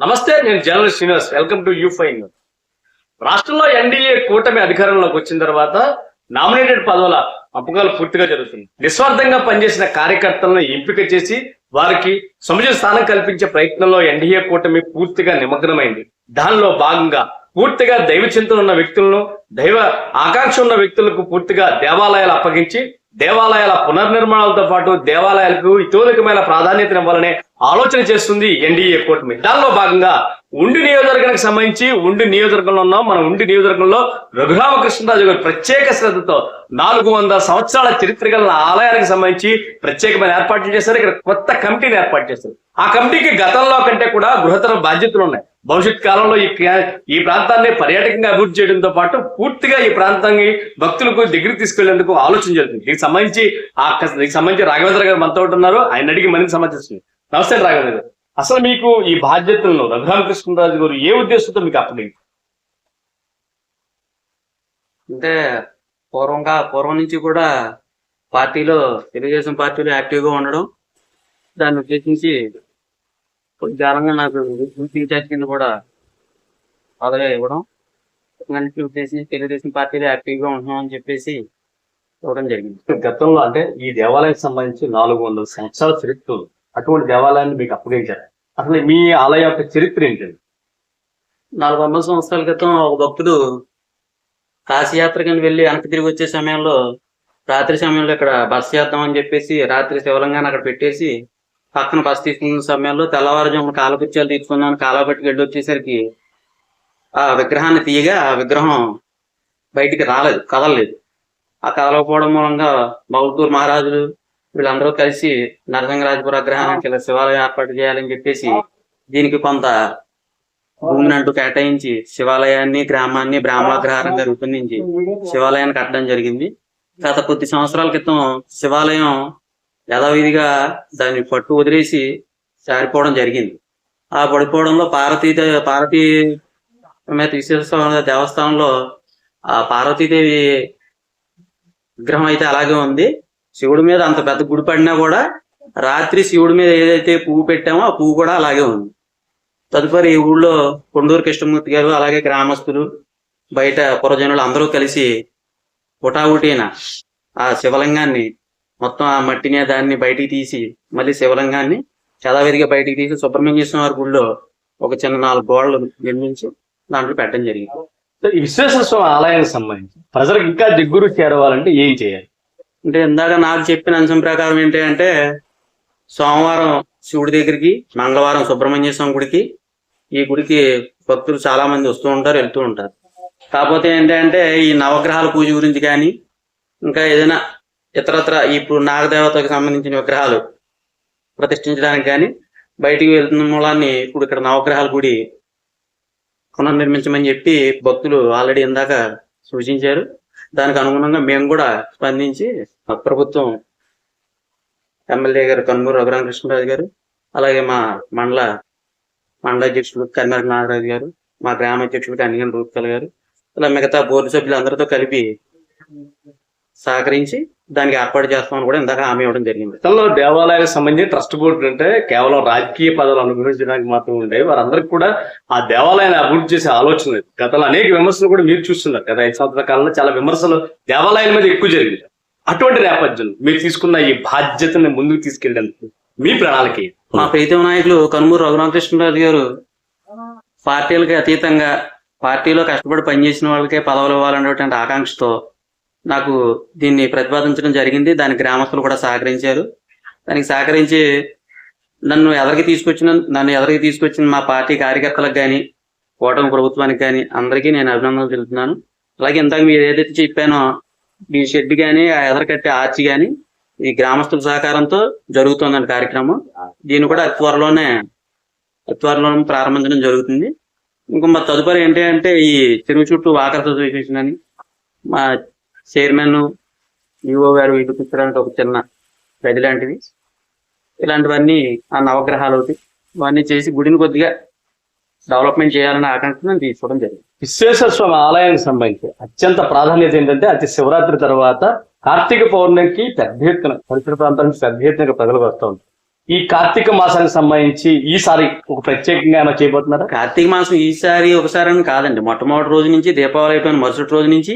నమస్తే నేను journalist Srinivas. Welcome to you fine రాష్ట్రంలో ఎన్డీఏ కూటమి అధికారంలోకి వచ్చిన తర్వాత నామినేటెడ్ పదవుల అమ్మకాలు పూర్తిగా జరుగుతుంది నిస్వార్థంగా పనిచేసిన కార్యకర్తలను ఎంపిక చేసి వారికి సముచిత స్థానం కల్పించే ప్రయత్నంలో ఎన్డీఏ కూటమి పూర్తిగా నిమగ్నమైంది. దానిలో భాగంగా పూర్తిగా దైవ చింతన ఉన్న వ్యక్తులను దైవ ఆకాంక్ష ఉన్న వ్యక్తులకు పూర్తిగా దేవాలయాలు అప్పగించి దేవాలయాల పునర్నిర్మాణాలతో పాటు దేవాలయాలకు ఇతోధికమైన ప్రాధాన్యతనివ్వాలనే ఆలోచన చేస్తుంది ఎన్డీఏ కూటమి. దానిలో భాగంగా ఉండి నియోజకవర్గానికి సంబంధించి ఉండి నియోజకవర్గంలో ఉన్నాం. మన ఉండి నియోజకవర్గంలో రఘురామకృష్ణరాజు గారు ప్రత్యేక శ్రద్ధతో నాలుగు వందల సంవత్సరాల చరిత్ర గల ఆలయానికి సంబంధించి ప్రత్యేకమైన ఏర్పాట్లు చేశారు. ఇక్కడ కొత్త కమిటీని ఏర్పాటు చేశారు. ఆ కమిటీకి గతంలో కంటే కూడా బృహత్తర బాధ్యతలు ఉన్నాయి. భవిష్యత్ కాలంలో ఈ ఈ ప్రాంతాన్ని పర్యాటకంగా అభివృద్ధి చేయడంతో పాటు పూర్తిగా ఈ ప్రాంతాన్ని భక్తులకు దగ్గరికి తీసుకెళ్ళేందుకు ఆలోచన జరుగుతుంది. దీనికి సంబంధించి ఆ దీనికి సంబంధించి రాఘవేంద్ర గారు మనతో ఉంటున్నారు. ఆయన అడిగి మరింత సమాచారం నమస్తే రాఘవేంద్ర గారు. అసలు మీకు ఈ బాధ్యతలను రఘురామకృష్ణరాజు గారు ఏ ఉద్దేశంతో మీకు అప్పగించారు అంటే పూర్వంగా పూర్వం నుంచి కూడా పార్టీలో తెలుగుదేశం పార్టీలో యాక్టివ్గా ఉండడం దాన్ని ఉద్దేశించి కాలంగా నాకు ఇన్ఛార్జ్ కింద కూడా పదవి ఇవ్వడం దానికి ఉద్దేశించి తెలుగుదేశం పార్టీలో యాక్టివ్గా ఉంటున్నాం అని చెప్పేసి ఇవ్వడం జరిగింది గతంలో అంటే ఈ దేవాలయానికి సంబంధించి నాలుగు వందల సంవత్సరాల చరిత్ర. అటువంటి దేవాలయాన్ని మీకు అప్పగించారు అసలు మీ ఆలయ యొక్క చరిత్ర ఏంటండి? నాలుగు వందల సంవత్సరాల క్రితం ఒక భక్తుడు కాశీయాత్రకని వెళ్ళి వెనక్కి తిరిగి వచ్చే సమయంలో రాత్రి సమయంలో ఇక్కడ బస్ చేద్దాం అని చెప్పేసి రాత్రి శివలింగాన్ని అక్కడ పెట్టేసి పక్కన బస్ తీసుకున్న సమయంలో తెల్లవారుజామున కాలకుర్చాలు తీసుకున్నాను కాలబట్టికి వెళ్ళి వచ్చేసరికి ఆ విగ్రహాన్ని తీయగా ఆ విగ్రహం బయటికి రాలేదు కదలలేదు. ఆ కదలకపోవడం మూలంగా బౌద్ధూర్ మహారాజులు వీళ్ళందరూ కలిసి నరసింహరాజపుర విగ్రహానికి ఇలా శివాలయం ఏర్పాటు చేయాలని చెప్పేసి దీనికి కొంత భూమిని అంటూ కేటాయించి శివాలయాన్ని గ్రామాన్ని బ్రాహ్మణాగ్రహారంగా రూపొందించి శివాలయాన్ని కట్టడం జరిగింది. గత కొద్ది సంవత్సరాల క్రితం శివాలయం యథావిధిగా దాన్ని పట్టు వదిలేసి జారిపోవడం జరిగింది. ఆ పడిపోవడంలో పార్వతీ పార్వతీ సమేత విశ్వేశ్వర దేవస్థానంలో ఆ పార్వతీదేవి విగ్రహం అయితే అలాగే ఉంది. శివుడి మీద అంత పెద్ద గుడి పడినా కూడా రాత్రి శివుడి మీద ఏదైతే పువ్వు పెట్టామో ఆ పువ్వు కూడా అలాగే ఉంది. తదుపరి ఈ ఊళ్ళో కొండూరు కృష్ణమూర్తి గారు అలాగే గ్రామస్తులు బయట పురజనులు అందరూ కలిసి ఉటావుటీన ఆ శివలింగాన్ని మొత్తం ఆ మట్టిని దాన్ని బయటికి తీసి మళ్ళీ శివలింగాన్ని చదావిధిగా బయటికి తీసి సుబ్రహ్మణ్యేశ్వర వారి గుళ్ళో ఒక చిన్న నాలుగు గోడలు నిర్మించి దాంట్లో పెట్టడం జరిగింది. ఈ విశ్వేశ్వర స్వామి ఆలయానికి సంబంధించి ప్రజలకు ఇంకా దిగ్గురు చేరవాలంటే ఏం చేయాలి? అంటే ఇందాక నాకు చెప్పిన అంశం ప్రకారం ఏంటి అంటే సోమవారం శివుడి దగ్గరికి మంగళవారం సుబ్రహ్మణ్య స్వామి గుడికి ఈ గుడికి భక్తులు చాలా మంది వస్తూ ఉంటారు వెళ్తూ ఉంటారు. కాకపోతే ఏంటంటే ఈ నవగ్రహాల పూజ గురించి కానీ ఇంకా ఏదైనా ఇతరత్ర ఇప్పుడు నాగదేవతకు సంబంధించిన విగ్రహాలు ప్రతిష్ఠించడానికి కానీ బయటికి వెళ్తున్న మూలాన్ని ఇప్పుడు ఇక్కడ నవగ్రహాల గుడి పునర్నిర్మించమని చెప్పి భక్తులు ఆల్రెడీ ఇందాక సూచించారు. దానికి అనుగుణంగా మేము కూడా స్పందించి మా ప్రభుత్వం ఎమ్మెల్యే గారు కనుమూరు రఘురామ కృష్ణరాజు గారు అలాగే మా మండల మండల అధ్యక్షుడు కన్నర నాగరాజు గారు మా గ్రామ అధ్యక్షుడు కన్నిగన్ రూపకల్ గారు ఇలా మిగతా బోర్డు సభ్యులు అందరితో కలిపి సహకరించి దానికి ఏర్పాటు చేస్తామని కూడా ఇందాక హామీ ఇవ్వడం జరిగింది. గతంలో దేవాలయానికి సంబంధించి ట్రస్ట్ బోర్డు అంటే కేవలం రాజకీయ పదవులు అనుగ్రహించడానికి మాత్రం ఉండేవి వారందరికీ కూడా ఆ దేవాలయాన్ని అభివృద్ధి చేసే ఆలోచన లేదు గతంలో అనేక విమర్శలు కూడా మీరు చూస్తున్నారు. గత ఐదు సంవత్సరాల కాలంలో చాలా విమర్శలు దేవాలయాల మీద ఎక్కువ జరిగింది. అటువంటి నేపథ్యంలో మీరు తీసుకున్న ఈ బాధ్యతని ముందుకు తీసుకెళ్ళేందుకు మీ ప్రణాళిక? మా ప్రీతం నాయకులు కనుమూరు రఘురామకృష్ణరాజు గారు పార్టీలకి అతీతంగా పార్టీలో కష్టపడి పనిచేసిన వాళ్ళకే పదవులు ఇవ్వాలనేటువంటి ఆకాంక్షతో నాకు దీన్ని ప్రతిపాదించడం జరిగింది. దాని గ్రామస్తులు కూడా సహకరించారు. దానికి సహకరించి నన్ను ఎదరికి తీసుకొచ్చిన నన్ను ఎదరికి తీసుకొచ్చిన మా పార్టీ కార్యకర్తలకు కానీ కూటమి ప్రభుత్వానికి కానీ అందరికీ నేను అభినందనలు తెలుపుతున్నాను. అలాగే ఇంతకు మీరు ఏదైతే చెప్పానో మీ షెడ్ కానీ ఆ ఎదరకట్టే ఆర్చి కానీ ఈ గ్రామస్తుల సహకారంతో జరుగుతుందండి కార్యక్రమం. దీన్ని కూడా అతి త్వరలోనే అతి త్వరలోనే ప్రారంభించడం జరుగుతుంది. ఇంకా మా తదుపరి ఏంటి అంటే ఈ చెరువు చుట్టూ వాకర్ అసోసియేషన్ అని మా చైర్మన్ ఈఓ గారు వీళ్ళు కూర్చోడానికి ఒక చిన్న గది లాంటివి ఇలాంటివన్నీ ఆ నవగ్రహాలు ఒకటి. ఇవన్నీ చేసి గుడిని కొద్దిగా డెవలప్మెంట్ చేయాలనే ఆకాంక్ష నేను తీసుకోవడం జరిగింది. విశ్వేశ్వర స్వామి ఆలయానికి సంబంధించి అత్యంత ప్రాధాన్యత ఏంటంటే అతి శివరాత్రి తర్వాత కార్తీక పౌర్ణమికి పెద్ద ఎత్తున పరిసర ప్రాంతాల నుంచి పెద్ద ఎత్తున ప్రజలకు వస్తూ ఉంటారు ఈ కార్తీక మాసానికి సంబంధించి ఈసారి ఒక ప్రత్యేకంగా ఏమైనా చేయబోతున్నారా? కార్తీక మాసం ఈసారి ఒకసారి అని కాదండి. మొట్టమొదటి రోజు నుంచి దీపావళి అయిపోయిన మరుసటి రోజు నుంచి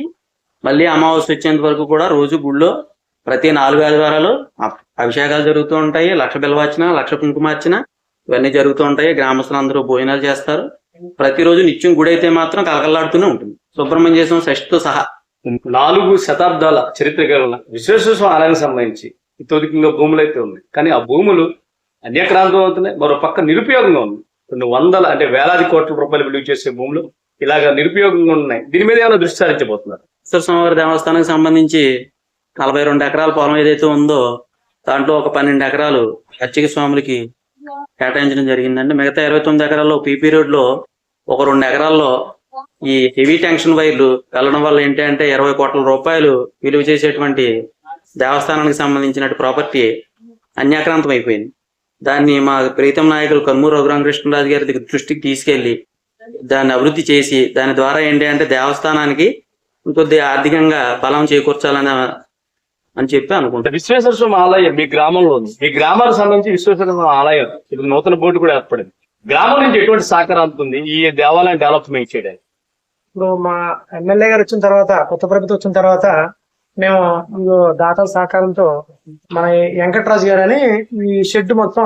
మళ్ళీ అమావాస్య వచ్చేంత వరకు కూడా రోజు గుళ్ళో ప్రతి నాలుగు ఆదివారాలు అభిషేకాలు జరుగుతూ ఉంటాయి. లక్ష బిల్వార్చన లక్ష కుంకుమార్చన ఇవన్నీ జరుగుతూ ఉంటాయి. గ్రామస్తులందరూ భోజనాలు చేస్తారు. ప్రతిరోజు నిత్యం గుడి అయితే మాత్రం కలకల్లాడుతూనే ఉంటుంది. సుబ్రహ్మణ్య స్వామి షష్టితో సహా. నాలుగు శతాబ్దాల చరిత్ర కలిగిన విశ్వేశ్వర ఆలయానికి సంబంధించి ఇతోధికంగా భూములు అయితే ఉన్నాయి. కానీ ఆ భూములు అన్యక్రాంతం అవుతున్నాయి. మరో పక్క నిరుపయోగంగా ఉంది. కొన్ని వందల అంటే వేలాది కోట్ల రూపాయలు విలువ చేసే భూములు ఇలాగా నిరుపయోగంగా ఉన్నాయి. దీని మీద ఏమైనా దృష్టి సారించబోతున్నారు? స్వామివారి దేవస్థానానికి సంబంధించి నలభై రెండు ఎకరాల పొలం ఏదైతే ఉందో దాంట్లో ఒక పన్నెండు ఎకరాలు అర్చక స్వాములకి కేటాయించడం జరిగిందండి. మిగతా ఇరవై తొమ్మిది ఎకరాల్లో పీపీ రోడ్లో ఒక రెండు ఎకరాల్లో ఈ హెవీ టెన్షన్ వైర్లు వెళ్ళడం వల్ల ఏంటి అంటే ఇరవై కోట్ల రూపాయలు విలువ చేసేటువంటి దేవస్థానానికి సంబంధించిన ప్రాపర్టీ అన్యాక్రాంతం అయిపోయింది దాన్ని మా ప్రీతం నాయకులు కన్మూరు రఘురామకృష్ణరాజు గారి దృష్టికి తీసుకెళ్ళి దాన్ని అభివృద్ధి చేసి దాని ద్వారా ఏంటి అంటే దేవస్థానానికి ఇంకొద్ది ఆర్థికంగా బలం చేకూర్చాలని అని చెప్పి అనుకుంటాను విశ్వేశ్వర స్వామి ఆలయం మీ గ్రామంలో ఉంది. మీ గ్రామానికి సంబంధించి విశ్వేశ్వర స్వామి ఆలయం ఇప్పుడు నూతన బోర్డు కూడా ఏర్పడింది. గ్రామం నుంచి ఎటువంటి సహకారం అందుతుంది ఈ దేవాలయం డెవలప్మెంట్ చేయడానికి. ఇప్పుడు మా ఎమ్మెల్యే గారు వచ్చిన తర్వాత కొత్త ప్రభుత్వం వచ్చిన తర్వాత మేము దాతల సహకారంతో మన వెంకటరాజు గారు అని ఈ షెడ్ మొత్తం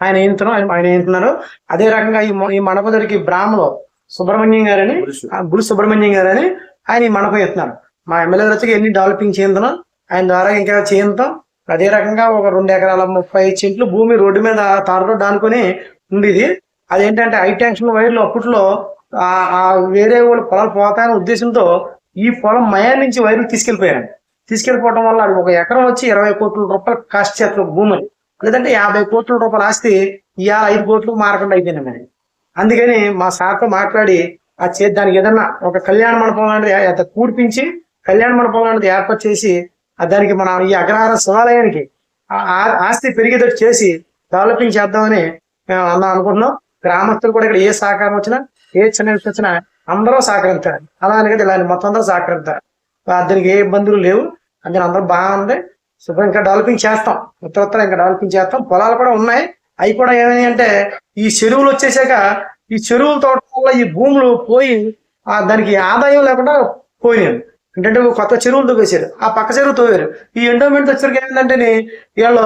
ఆయన ఏంతున్నాం ఆయన ఏంటున్నారు అదే రకంగా ఈ మొ- ఈ మండపం దగ్గరికి బ్రాహ్మలో సుబ్రహ్మణ్యం గారని ఆ గుడి సుబ్రహ్మణ్యం గారని ఆయన మనపై ఎత్తున్నారు మా ఎమ్మెల్యే వచ్చి ఎన్ని డెవలపింగ్ చేయించున్నాం ఆయన ద్వారా ఇంకా చేయించాం అదే రకంగా ఒక రెండు ఎకరాల ముప్పై చెంట్లు భూమి రోడ్డు మీద తారు రోడ్డు అనుకుని ఉండేది. అదేంటంటే హై టెన్షన్ వైర్లు అప్పట్లో ఆ వేరే వాళ్ళు పొలాలు పోతాయనే ఉద్దేశంతో ఈ పొలం మయా నుంచి వైర్లు తీసుకెళ్ళిపోయారు తీసుకెళ్ళిపోవడం వల్ల అది ఒక ఎకరం వచ్చి ఇరవై కోట్ల రూపాయలు కాస్ట్ చేతులు భూమి లేదంటే యాభై కోట్ల రూపాయలు ఆస్తి ఇవాళ ఐదు కోట్లు మారకుండా అయిపోయింది మరి. అందుకని మా సార్తో మాట్లాడి ఆ చే దానికి ఏదన్నా ఒక కళ్యాణ మండపం లాంటిది ఎంత కూడిపించి కళ్యాణ మండపం లాంటిది ఏర్పాటు చేసి దానికి మన ఈ అగ్రహార శివాలయానికి ఆ- ఆస్తి పెరిగేటట్టు చేసి డెవలపింగ్ చేద్దామని మేము అన్నా అనుకుంటున్నాం. గ్రామస్తులు కూడా ఇక్కడ ఏ సహకారం వచ్చినా ఏ చిన్న విషయం వచ్చినా అందరూ సహకరిస్తారు అలా అని కదా ఇలా మొత్తం అందరూ సహకరిస్తారు దానికి ఏ ఇబ్బందులు లేవు. అందులో అందరూ బాగుంది శుభ్రం ఇంకా డెవలపింగ్ చేస్తాం. ఉత్తర ఉత్తర ఇంకా డెవలపింగ్ చేస్తాం. పొలాలు కూడా ఉన్నాయి. అవి కూడా ఏమైనా అంటే ఈ చెరువులు వచ్చేసాక ఈ చెరువుల తోట వల్ల ఈ భూములు పోయి ఆ దానికి ఆదాయం లేకుండా పోయాను ఏంటంటే కొత్త చెరువులు తవ్వేశారు. ఆ పక్క చెరువు తవ్వారు. ఈ ఎండోమెంట్ వచ్చరికి ఏంటంటే వీళ్ళు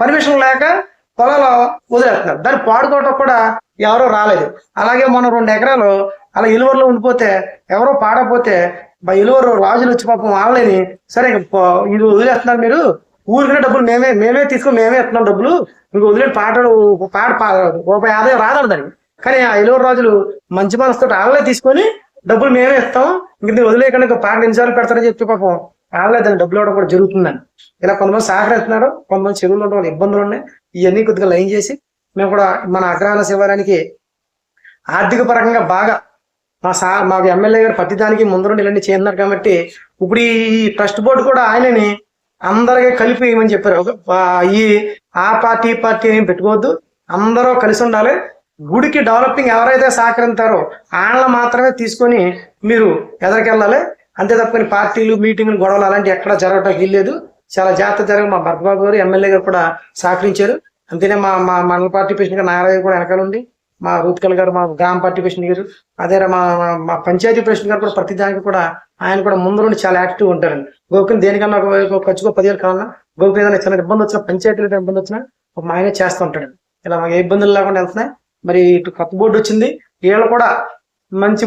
పర్మిషన్ లేక పొలాలు వదిలేస్తున్నారు. దాన్ని పాడుకోవటం కూడా ఎవరో రాలేదు. అలాగే మనం రెండు ఎకరాలు అలా ఇలువరిలో ఉండిపోతే ఎవరో పాడకపోతే మా ఇలువరు రాజులు వచ్చి పాపం వాళ్ళని సరే ఇది వదిలేస్తున్నారు మీరు. ఊరికనే డబ్బులు మేమే మేమే తీసుకొని మేమే ఇస్తున్నాం డబ్బులు. ఇంక వదిలేని పాటలు పాట పా- రూపాయి ఆదాయం రాదాడు దానికి. కానీ ఆ ఇలువరు రాజులు మంచి మనసుతో వాళ్ళే తీసుకొని డబ్బులు మేమే ఇస్తాం. ఇంక దీన్ని వదిలేయకుండా ఇంకో పాట నిమిషాలు పెడతారని చెప్పి పాపం వాళ్ళే దాన్ని డబ్బులు ఇవ్వడం కూడా జరుగుతుందని. ఇలా కొంతమంది సహకరిస్తున్నారు కొంతమంది చెరువులు ఉండడం వల్ల ఇబ్బందులు ఉన్నాయి. ఇవన్నీ కొద్దిగా లైన్ చేసి మేము కూడా మన అగ్రహాల శివాలయానికి ఆర్థిక పరంగా బాగా మా సా మాకు ఎమ్మెల్యే గారు ప్రతిదానికి ముందు ఇలాంటి చేస్తున్నారు కాబట్టి ఇప్పుడు ఈ ట్రస్ట్ బోర్డు కూడా ఆయనని అందరికీ కలిపి ఏమని చెప్పారు? ఒక- ఈ ఆ పార్టీ ఈ పార్టీ ఏం పెట్టుకోవద్దు. అందరూ కలిసి ఉండాలి. గుడికి డెవలపింగ్ ఎవరైతే సహకరిస్తారో వాళ్ళని మాత్రమే తీసుకొని మీరు ఎదరికెళ్ళాలి. అంతే తప్పని పార్టీలు మీటింగ్లు గొడవలు అలాంటివి ఎక్కడ జరగటం వీల్లేదు. చాలా జాగ్రత్త జరగ మా భరతబాబు గారు ఎమ్మెల్యే గారు కూడా సహకరించారు. అంతేనే మా మా మండల పార్టీ ప్రెసిడెంట్ గారు నారాయణ కూడా వెనకాల ఉండి మా రూత్కల్ గారు మా గ్రామ పార్టీ ప్రెసిడెంట్ గారు అదే మా మా- పంచాయతీ ప్రెసిడెంట్ గారు కూడా ప్రతి దానికి కూడా ఆయన కూడా ముందు నుండి చాలా యాక్టివ్ ఉంటారండి. గోకుని దేనికన్నా ఒక ఖర్చుకో పదివేలు కావాలన్నా గోకు ఏదైనా చిన్న ఇబ్బంది వచ్చినా పంచాయతీలో ఇబ్బంది వచ్చినా ఒక మా ఆయన చేస్తూ ఉంటాడు. ఇలా మాకు ఏ ఇబ్బందులు లేకుండా వెళ్తున్నాయి. మరి ఇటు కొత్త బోర్డు వచ్చింది. వీళ్ళు కూడా మంచి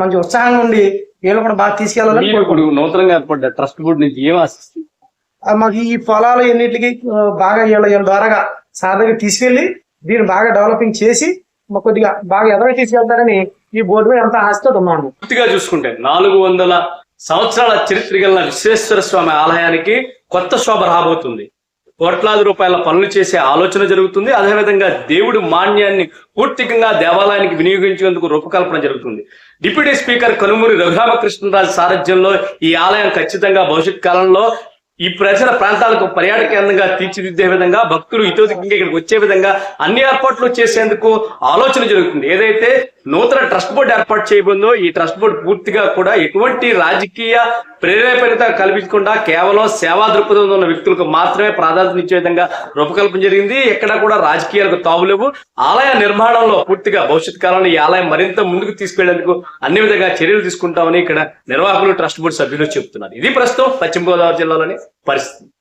మంచి ఉత్సాహంగా ఉండి వీళ్ళు కూడా బాగా తీసుకెళ్ళాలని ఇప్పుడు నూతనంగా ఏర్పడ్డ ట్రస్ట్ బోర్డు నుంచి ఏం ఆశిస్తుంది మాకు ఈ పొలాలు ఎన్నిటికి బాగా వీళ్ళ వీళ్ళ ద్వారాగా సాధగా తీసుకెళ్ళి దీన్ని బాగా డెవలపింగ్ చేసి కొద్దిగా బాగా ఎదరికి తీసుకెళ్తారని ఈ బోర్డు మీద అంతా ఆశతో ఉన్నాను పూర్తిగా చూసుకుంటే నాలుగు వందల సంవత్సరాల చరిత్ర గల విశ్వేశ్వర స్వామి ఆలయానికి కొత్త శోభ రాబోతుంది. కోట్లాది రూపాయల పనులు చేసే ఆలోచన జరుగుతుంది. అదేవిధంగా దేవుడి మాన్యాన్ని పూర్తికంగా దేవాలయానికి వినియోగించేందుకు రూపకల్పన జరుగుతుంది. డిప్యూటీ స్పీకర్ కనుమూరి రఘురామకృష్ణరాజు సారథ్యంలో ఈ ఆలయం ఖచ్చితంగా భవిష్యత్ కాలంలో ఈ ప్రజల ప్రాంతాలకు పర్యాటక కేంద్రంగా తీర్చిదిద్దే విధంగా భక్తులు ఇతోధికంగా ఇక్కడికి వచ్చే విధంగా అన్ని ఏర్పాట్లు చేసేందుకు ఆలోచన జరుగుతుంది. ఏదైతే నూతన ట్రస్ట్ బోర్డు ఏర్పాటు చేయబోతుందో ఈ ట్రస్ట్ బోర్డు పూర్తిగా కూడా ఎటువంటి రాజకీయ ప్రేరేపణత కల్పించకుండా కేవలం సేవా దృక్పథంలో ఉన్న వ్యక్తులకు మాత్రమే ప్రాధాన్యత ఇచ్చే విధంగా రూపకల్పన జరిగింది. ఎక్కడా కూడా రాజకీయాలకు తావులేవు ఆలయ నిర్మాణంలో పూర్తిగా భవిష్యత్ కాలంలో ఈ ఆలయం మరింత ముందుకు తీసుకెళ్ళేందుకు అన్ని విధంగా చర్యలు తీసుకుంటామని ఇక్కడ నిర్వాహకులు ట్రస్ట్ బోర్డు సభ్యులు చెబుతున్నారు ఇది ప్రస్తుతం పశ్చిమ గోదావరి జిల్లాలోని పరిస్థితి.